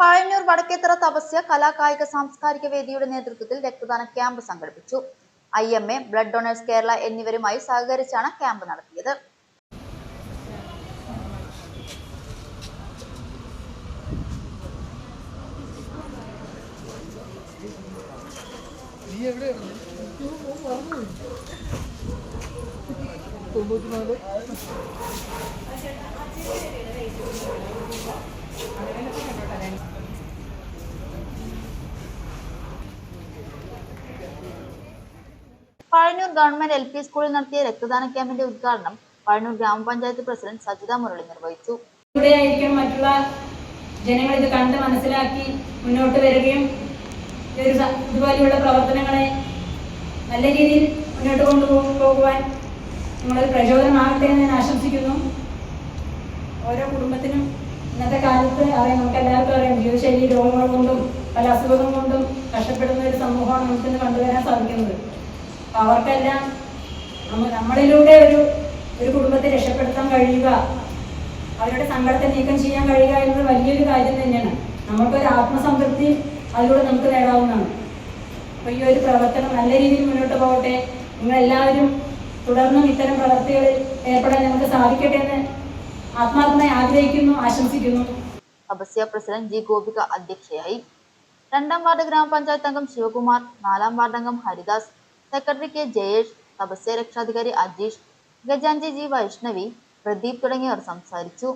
പഴഞ്ഞൂർ വടക്കേത്തറ തപസ്യ കലാകായിക സാംസ്കാരിക വേദിയുടെ നേതൃത്വത്തിൽ രക്തദാന ക്യാമ്പ് സംഘടിപ്പിച്ചു. I M A blood donors Kerala എന്നിവരുമായി സഹകരിച്ചാണ് ക്യാമ്പ് നടത്തിയത്. തൊണ്ണൂറ്റിനാല് പഴഞ്ഞൂർ ഗവൺമെന്റ് എൽ പി സ്കൂളിൽ നടത്തിയ രക്തദാന ക്യാമ്പിന്റെ ഉദ്ഘാടനം പഴഞ്ഞൂർ ഗ്രാമപഞ്ചായത്ത് പ്രസിഡന്റ് സജിത മുരളി നിർവഹിച്ചു. ഇവിടെയായിരിക്കും മറ്റുള്ള ജനങ്ങൾ ഇത് കണ്ട് മനസ്സിലാക്കി മുന്നോട്ട് വരികയും ഇതുപോലെയുള്ള പ്രവർത്തനങ്ങളെ നല്ല രീതിയിൽ മുന്നോട്ട് കൊണ്ടുപോകുവാൻ നിങ്ങളൊരു പ്രചോദനമാകട്ടെ എന്ന് ഞാൻ ആശംസിക്കുന്നു. ഓരോ കുടുംബത്തിനും ഇന്നത്തെ കാലത്ത് അറിയാം നമുക്ക് എല്ലാവർക്കും അറിയാം ജീവിതശൈലി രോഗങ്ങൾ കൊണ്ടും പല അസുഖങ്ങൾ കൊണ്ടും കഷ്ടപ്പെടുന്ന ഒരു സമൂഹമാണ് നമുക്കിന്ന് കണ്ടുവരാൻ സാധിക്കുന്നത്. അപ്പൊ അവർക്കെല്ലാം നമ്മ- നമ്മളിലൂടെ ഒരു ഒരു കുടുംബത്തെ രക്ഷപ്പെടുത്താൻ കഴിയുക അവരുടെ സങ്കടത്തെ നീക്കം ചെയ്യാൻ കഴിയുക എന്നത് വലിയൊരു കാര്യം തന്നെയാണ്. നമുക്കൊരു ആത്മസംതൃപ്തി അതിലൂടെ നമുക്ക് നേടാവുന്നതാണ്. അപ്പോൾ ഈ ഒരു പ്രവർത്തനം നല്ല രീതിയിൽ മുന്നോട്ട് പോകട്ടെ. നിങ്ങളെല്ലാവരും തുടർന്നും ഇത്തരം പ്രവർത്തികളിൽ ഏർപ്പെടാൻ നമുക്ക് സാധിക്കട്ടെ എന്ന് ആത്മാർത്ഥമായി ആഗ്രഹിക്കുന്നു ആശംസിക്കുന്നു. അബസ്യ പ്രസിഡന്റ് ജി ഗോപിക അധ്യക്ഷയായി. രണ്ടാം വാർഡ് ഗ്രാമപഞ്ചായത്ത് അംഗം ശിവകുമാർ നാലാം വാർഡ് അംഗം ഹരിദാസ് സെക്രട്ടറി കെ ജയേഷ് തപസ്യ രക്ഷാധികാരി അജീഷ് ഗജാഞ്ചി ജി വൈഷ്ണവി പ്രദീപ് തുടങ്ങിയവർ സംസാരിച്ചു.